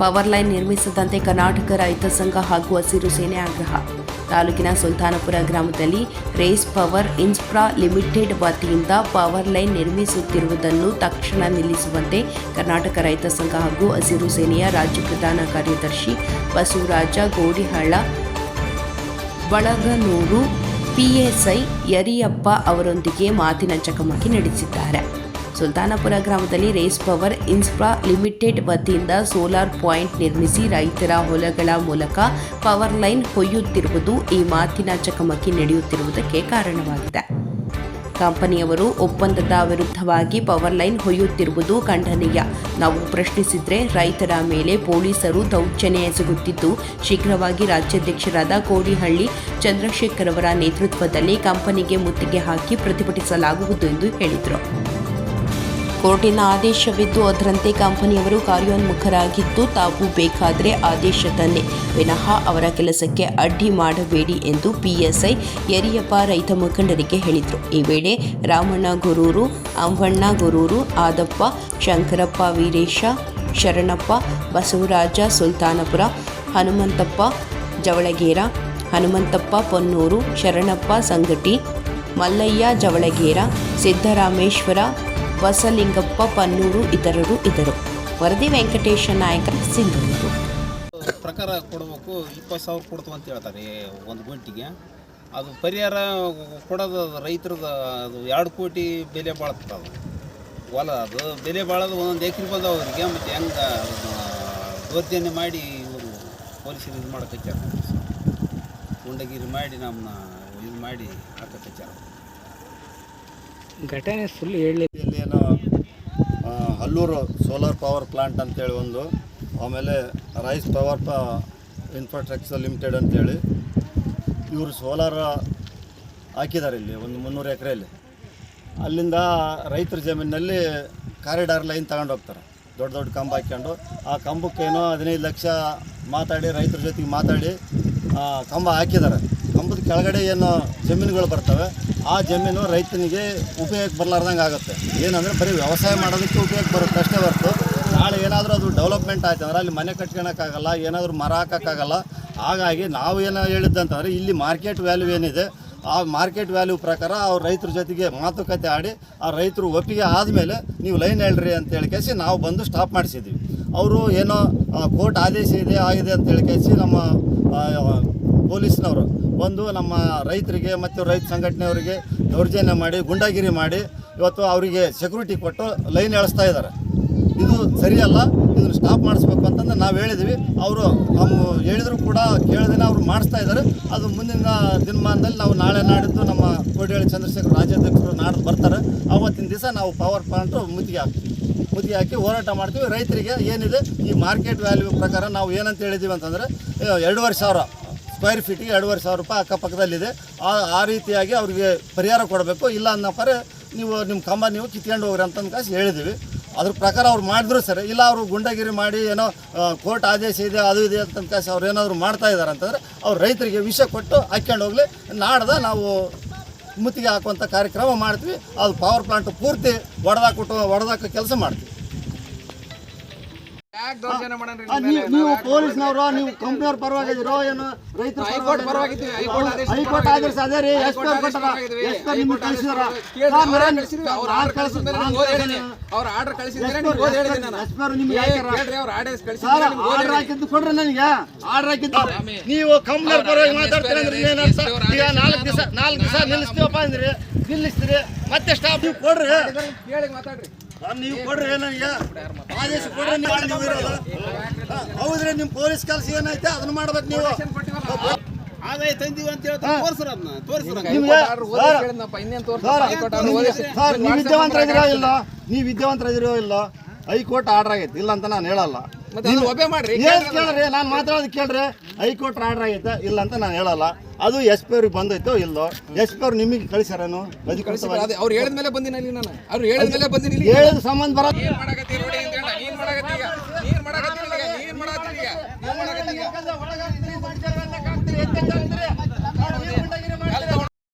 Power line ನಿರ್ಮಿಸದಂತೆ Karnataka ರೈತ ಸಂಘ ಹಾಗೂ ಹಸಿರು ಸೇನೆ ಆಗ್ರಹ. ತಾಲೂಕಿನ ಸುಲ್ತಾನಪುರ ಗ್ರಾಮದಲ್ಲಿ ರೇಸ್ ಪವರ್ ಇನ್ಸ್ಪ್ರಾ ಲಿಮಿಟೆಡ್ ವತಿಯಿಂದ ಪವರ್ ಲೈನ್ ನಿರ್ಮಿಸುತ್ತಿರುವುದನ್ನು ತಕ್ಷಣ ನಿಲ್ಲಿಸುವಂತೆ ಕರ್ನಾಟಕ ರೈತ ಸಂಘ ಹಾಗೂ ಹಸಿರು ಸೇನೆಯ ರಾಜ್ಯ ಪ್ರಧಾನ ಕಾರ್ಯದರ್ಶಿ ಬಸವರಾಜ ಗೋಡಿಹಳ್ಳ, ಬಳಗನೂರು ಪಿಎಸ್ಐ ಯರಿಯಪ್ಪ ಅವರೊಂದಿಗೆ ಮಾತಿನ ಚಕಮಕಿ ನಡೆಸಿದ್ದಾರೆ. ಸುಲ್ತಾನಪುರ ಗ್ರಾಮದಲ್ಲಿ ರೇಸ್ ಪವರ್ ಇನ್ಸ್ಪ್ರಾ ಲಿಮಿಟೆಡ್ ವತಿಯಿಂದ ಸೋಲಾರ್ ಪಾಯಿಂಟ್ ನಿರ್ಮಿಸಿ ರೈತರ ಹೊಲಗಳ ಮೂಲಕ ಪವರ್ ಲೈನ್ ಹೊಯ್ಯುತ್ತಿರುವುದು ಈ ಮಾತಿನ ಚಕಮಕಿ ನಡೆಯುತ್ತಿರುವುದಕ್ಕೆ ಕಾರಣವಾಗಿದೆ. ಕಂಪನಿಯವರು ಒಪ್ಪಂದದ ವಿರುದ್ಧವಾಗಿ ಪವರ್ ಲೈನ್ ಹೊಯ್ಯುತ್ತಿರುವುದು ಖಂಡನೀಯ. ನಾವು ಪ್ರಶ್ನಿಸಿದರೆ ರೈತರ ಮೇಲೆ ಪೊಲೀಸರು ದೌರ್ಜನ್ಯ ಎಸಗುತ್ತಿದ್ದು, ಶೀಘ್ರವಾಗಿ ರಾಜ್ಯಾಧ್ಯಕ್ಷರಾದ ಕೋಡಿಹಳ್ಳಿ ಚಂದ್ರಶೇಖರ್ ಅವರ ನೇತೃತ್ವದಲ್ಲಿ ಕಂಪನಿಗೆ ಮುತ್ತಿಗೆ ಹಾಕಿ ಪ್ರತಿಭಟಿಸಲಾಗುವುದು ಎಂದು ಹೇಳಿದರು. ಕೋರ್ಟಿನ ಆದೇಶವಿದ್ದು, ಅದರಂತೆ ಕಂಪನಿಯವರು ಕಾರ್ಯೋನ್ಮುಖರಾಗಿದ್ದು, ತಾವು ಬೇಕಾದರೆ ಆದೇಶ ತನ್ನಿ ವಿನಃ ಅವರ ಕೆಲಸಕ್ಕೆ ಅಡ್ಡಿ ಮಾಡಬೇಡಿ ಎಂದು ಪಿಎಸ್ಐ ಯರಿಯಪ್ಪ ರೈತ ಮುಖಂಡರಿಗೆ ಹೇಳಿದರು. ಈ ವೇಳೆ ರಾಮಣ್ಣ ಗುರೂರು, ಅಂಬಣ್ಣ ಗುರೂರು, ಆದಪ್ಪ, ಶಂಕರಪ್ಪ ವೀರೇಶ, ಶರಣಪ್ಪ, ಬಸವರಾಜ ಸುಲ್ತಾನಪುರ, ಹನುಮಂತಪ್ಪ ಜವಳಗೇರ, ಹನುಮಂತಪ್ಪ ಪೊನ್ನೂರು, ಶರಣಪ್ಪ ಸಂಗಟಿ, ಮಲ್ಲಯ್ಯ ಜವಳಗೇರ, ಸಿದ್ದರಾಮೇಶ್ವರ ಬಸಲಿಂಗಪ್ಪ ಪನ್ನೂರು ಇತರರು ಇದ್ದರು. ವರದಿ ವೆಂಕಟೇಶ ನಾಯಕ ಸಿಂಧೂರು. ಪ್ರಕಾರ ಕೊಡಬೇಕು ಇಪ್ಪತ್ತು ಸಾವಿರ ಕೊಡ್ತು ಅಂತ ಹೇಳ್ತಾರೆ ಒಂದು ಗುಂಟಿಗೆ. ಅದು ಪರಿಹಾರ ಕೊಡೋದು ಅದು ರೈತರದ್ದು ಅದು ಎರಡು ಕೋಟಿ ಬೆಲೆ ಬಾಳತ್ತೆ ಅದು. ಹೊಲ ಅದು ಬೆಲೆ ಬಾಳೋದು ಒಂದೊಂದು ಎಕರೆ ಬಂದ ಅವರಿಗೆ ಮತ್ತು ಹೆಂಗೆ ಅದನ್ನ ದೌರ್ಜನ್ಯ ಮಾಡಿ ಇವರು ಪೊಲೀಸರು ಇದು ಮಾಡಕಚ್ಚಾರ ಗುಂಡಗಿರಿ ಮಾಡಿ ನಮ್ಮನ್ನ ಇದು ಮಾಡಿ ಹಾಕಕಚ್ಚಾರ ಘಟನೆ ಫುಲ್ ಹೇಳಿ ಏನೋ ಹಲ್ಲೂರು ಸೋಲಾರ್ ಪವರ್ ಪ್ಲಾಂಟ್ ಅಂತೇಳಿ ಒಂದು, ಆಮೇಲೆ ರೈಸ್ ಪವರ್ ಪ ಇನ್ಫ್ರಾಸ್ಟ್ರಕ್ಚರ್ ಲಿಮಿಟೆಡ್ ಅಂತೇಳಿ. ಇವರು ಸೋಲಾರ್ ಹಾಕಿದ್ದಾರೆ ಇಲ್ಲಿ, ಒಂದು ಮುನ್ನೂರು ಎಕರೆಯಲ್ಲಿ. ಅಲ್ಲಿಂದ ರೈತರ ಜಮೀನಿನಲ್ಲಿ ಕಾರಿಡಾರ್ ಲೈನ್ ತಗೊಂಡು ಹೋಗ್ತಾರೆ. ದೊಡ್ಡ ದೊಡ್ಡ ಕಂಬ ಹಾಕ್ಕೊಂಡು ಆ ಕಂಬಕ್ಕೇನೋ ಹದಿನೈದು ಲಕ್ಷ ಮಾತಾಡಿ, ರೈತರ ಜೊತೆಗೆ ಮಾತಾಡಿ ಕಂಬ ಹಾಕಿದ್ದಾರೆ ಕಂಬದ ಕೆಳಗಡೆ ಏನು ಜಮೀನುಗಳು ಬರ್ತವೆ, ಆ ಜಮೀನು ರೈತನಿಗೆ ಉಪಯೋಗಕ್ಕೆ ಬರಲಾರ್ದಂಗೆ ಆಗುತ್ತೆ. ಏನಂದರೆ ಬರೀ ವ್ಯವಸಾಯ ಮಾಡೋದಕ್ಕೆ ಉಪಯೋಗ ಬರುತ್ತೆ, ಅಷ್ಟೇ ಹೊರತು ನಾಳೆ ಏನಾದರೂ ಅದು ಡೆವಲಪ್ಮೆಂಟ್ ಆಯ್ತು ಅಂದರೆ ಅಲ್ಲಿ ಮನೆ ಕಟ್ಕೊಳಕ್ಕಾಗಲ್ಲ, ಏನಾದರೂ ಮರ ಹಾಕೋಕ್ಕಾಗಲ್ಲ. ಹಾಗಾಗಿ ನಾವು ಏನೋ ಹೇಳಿದ್ದಂತಂದರೆ ಇಲ್ಲಿ ಮಾರ್ಕೆಟ್ ವ್ಯಾಲ್ಯೂ ಏನಿದೆ, ಆ ಮಾರ್ಕೆಟ್ ವ್ಯಾಲ್ಯೂ ಪ್ರಕಾರ ಅವ್ರ ರೈತರ ಜೊತೆಗೆ ಮಾತುಕತೆ ಆಡಿ ಆ ರೈತರು ಒಪ್ಪಿಗೆ ಆದಮೇಲೆ ನೀವು ಲೈನ್ ಹೇಳ್ರಿ ಅಂತ ಹೇಳ್ಕೇಸಿ ನಾವು ಬಂದು ಸ್ಟಾಪ್ ಮಾಡಿಸಿದ್ವಿ. ಅವರು ಏನೋ ಕೋರ್ಟ್ ಆದೇಶ ಇದೆ, ಆಗಿದೆ ಅಂತ ಹೇಳ್ಕೇಸಿ ನಮ್ಮ ಪೊಲೀಸ್ನವರು ಬಂದು ನಮ್ಮ ರೈತರಿಗೆ ಮತ್ತು ರೈತ ಸಂಘಟನೆಯವರಿಗೆ ದೌರ್ಜನ್ಯ ಮಾಡಿ, ಗುಂಡಾಗಿರಿ ಮಾಡಿ ಇವತ್ತು ಅವರಿಗೆ ಸೆಕ್ಯೂರಿಟಿ ಕೊಟ್ಟು ಲೈನ್ ಎಳಿಸ್ತಾ ಇದ್ದಾರೆ. ಇದು ಸರಿಯಲ್ಲ, ಇದನ್ನು ಸ್ಟಾಪ್ ಮಾಡಿಸ್ಬೇಕು ಅಂತಂದು ನಾವು ಹೇಳಿದ್ವಿ. ಅವರು ನಮ್ಮ ಹೇಳಿದರೂ ಕೂಡ ಕೇಳ್ದೇನೆ ಅವರು ಮಾಡಿಸ್ತಾ ಇದ್ದಾರೆ. ಅದು ಮುಂದಿನ ದಿನಮಾನದಲ್ಲಿ ನಾವು ನಾಳೆ ನಾಡಿದ್ದು ನಮ್ಮ ಕೋಡಿಹಳ್ಳಿ ಚಂದ್ರಶೇಖರ್ ರಾಜ್ಯಾಧ್ಯಕ್ಷರು ನಾಡ್ದು ಬರ್ತಾರೆ. ಅವತ್ತಿನ ದಿವಸ ನಾವು ಪವರ್ ಪ್ಲಾಂಟು ಮುತ್ತಿಗೆ ಹಾಕ್ತೀವಿ. ಮುತ್ತಿಗೆ ಹಾಕಿ ಹೋರಾಟ ಮಾಡ್ತೀವಿ. ರೈತರಿಗೆ ಏನಿದೆ, ಈ ಮಾರ್ಕೆಟ್ ವ್ಯಾಲ್ಯೂ ಪ್ರಕಾರ ನಾವು ಏನಂತ ಹೇಳಿದ್ದೀವಿ ಅಂತಂದರೆ ಎರಡೂವರೆ ಸಾವಿರ ಸ್ಕ್ವೇರ್ ಫೀಟಿಗೆ ಎರಡೂವರೆ ಸಾವಿರ ರೂಪಾಯಿ ಅಕ್ಕಪಕ್ಕದಲ್ಲಿದೆ. ಆ ಆ ರೀತಿಯಾಗಿ ಅವರಿಗೆ ಪರಿಹಾರ ಕೊಡಬೇಕು. ಇಲ್ಲ ಅನ್ನಪ್ಪರೆ ನೀವು ನಿಮ್ಮ ಕಂಬ ನೀವು ಕಿತ್ಕೊಂಡು ಹೋಗ್ರಿ ಅಂತ ಕಾಸು ಹೇಳಿದ್ದೀವಿ ಅದ್ರ ಪ್ರಕಾರ ಅವ್ರು ಮಾಡಿದ್ರು ಸರ್. ಇಲ್ಲ ಅವರು ಗುಂಡಗಿರಿ ಮಾಡಿ ಏನೋ ಕೋರ್ಟ್ ಆದೇಶ ಇದೆ, ಅದು ಇದೆ ಅಂತ ಕಾಸು ಅವ್ರು ಏನಾದರೂ ಮಾಡ್ತಾ ಇದ್ದಾರೆ ಅಂತಂದರೆ ಅವ್ರು ರೈತರಿಗೆ ವಿಷ ಕೊಟ್ಟು ಹಾಕ್ಕೊಂಡು ಹೋಗಲಿ. ನಾಡ್ದ ನಾವು ಮುತ್ತಿಗೆ ಹಾಕುವಂಥ ಕಾರ್ಯಕ್ರಮ ಮಾಡ್ತೀವಿ. ಅದು ಪವರ್ ಪ್ಲಾಂಟ್ ಪೂರ್ತಿ ಒಡೆದಾಕ್ಬಿಟ್ಟು, ಒಡೆದಾಕೋ ಕೆಲಸ ಮಾಡ್ತೀವಿ. ನೀವು ನೀವು ಪೊಲೀಸ್ನವರು ನೀವು ಕಂಪ್ನಿಯವ್ರ ಪರವಾಗಿದ್ದೀರೋ ಏನು ರೈತರ ಹೈಕೋರ್ಟ್ ಆದೇಶ ಅದೇ ರೀ ಎಷ್ಟು ಪಿ ಹೈಕೋರ್ಟ್ ಕೊಟ್ಟದ ಆದೇಶ ಎಸ್ ಪಿ ನಿಮ್ಗೆ ಕಳಿಸಿದಾರ? ಅವ್ರ ಆರ್ಡರ್ ಕಳಿಸಿದ್ರೆ ಅವ್ರ ಆರ್ಡರ್ ಕಳಿಸಿದ್ರೆ ನಿಮ್ಗೆ ಓದಿ ನಾನು. ಎಸ್ ಪಿ ನಿಮ್ಗೆ ಸರ್ ಆರ್ಡರ್ ಹಾಕಿದ್ದು ಕೊಡ್ರಿ ನನಗೆ. ಆರ್ಡರ್ ಹಾಕಿದ್ದು ನೀವು ಕಂಪ್ನಿಯವ್ರ ಪರವಾಗಿ ಮಾತಾಡ್ತೀರ ಅಂದ್ರೆ ಏನಂತ ಈಗ ನಾಲ್ಕು ದಿವಸ ನಾಲ್ಕು ದಿವಸ ನಿಲ್ಲಿಸ್ತೀವಪ್ಪ ಅಂದ್ರಿ. ನಿಲ್ಲಿಸ್ತೀರಿ. ಮತ್ತೆ ಸ್ಟಾಪ್ ನೀವು ಕೊಡ್ರಿ. ಕೇಳಿ ಮಾತಾಡ್ರಿ. ನೀವು ಕೊಡ್ರಿ ನನಗೆ? ಆದೇಶ ಕೊಡ್ರಿ ನೀವು ನೀವು ಇರೋದು. ಹೌದ್ರಿ ನಿಮ್ಮ ಪೊಲೀಸ್ ಕೆಲಸ ಏನೈತೆ ಅದನ್ನ ಮಾಡ್ಬೇಕು ನೀವು. ಆದಾಯ ತಂದೀವಿ ಅಂತ ಹೇಳ್ತಾರೆ ತೋರ್ಸ್ರ ಅದನ್ನ ತೋರಿಸ್ರ ನಿಮ್ಗೆ ಆರ್ಡರ್ ಓದಿ ಇಲ್ಲ ನೀವು ವಿದ್ಯಾವಂತರ ಇಲ್ಲ? ಇಲ್ಲ? ಹೈಕೋರ್ಟ್ ಆರ್ಡರ್ ಆಗೈತೆ ಇಲ್ಲ ಅಂತ ನಾನು ಹೇಳಲ್ಲ. ಏನ್ ಕೇಳ್ರಿ ನಾನು ಮಾತಾಡೋದು ಕೇಳ್ರಿ. ಹೈಕೋರ್ಟ್ ಆರ್ಡರ್ ಆಗೈತೆ ಇಲ್ಲ ಅಂತ ನಾನು ಹೇಳಲ್ಲ. ಅದು ಎಸ್ ಪಿ ಅವ್ರಿಗೆ ಬಂದೈತೋ ಇಲ್ಲೋ? ಎಸ್ ಪಿ ಅವ್ರು ನಿಮಗೆ ಕಳಿಸ್ಯಾರೇನು? ಅಧಿಕೃತವಾಗಿ ಅವ್ರು ಹೇಳಿದ ಮೇಲೆ ಬಂದಿನ ಇಲ್ಲಿ ನಾನು. ಅವ್ರು ಹೇಳಿದ ಮೇಲೆ ಬಂದಿನಿ ಇಲ್ಲಿ. ಹೇಳಿದ ಸಂಬಂಧ ಬರ ಏನ್ ಮಾಡಕತ್ತಿ ನೋಡಿ ಅಂತ ಹೇಳ ನೀನ್ ಮಾಡಕತ್ತಿ ಈಗ. ನೀನು ಮಾಡಕತ್ತಿ ಈಗ. ನೀನ್ ಮಾಡಕತ್ತಿ ಈಗ. ನೀನ್ ಮಾಡಕತ್ತಿ ಈಗ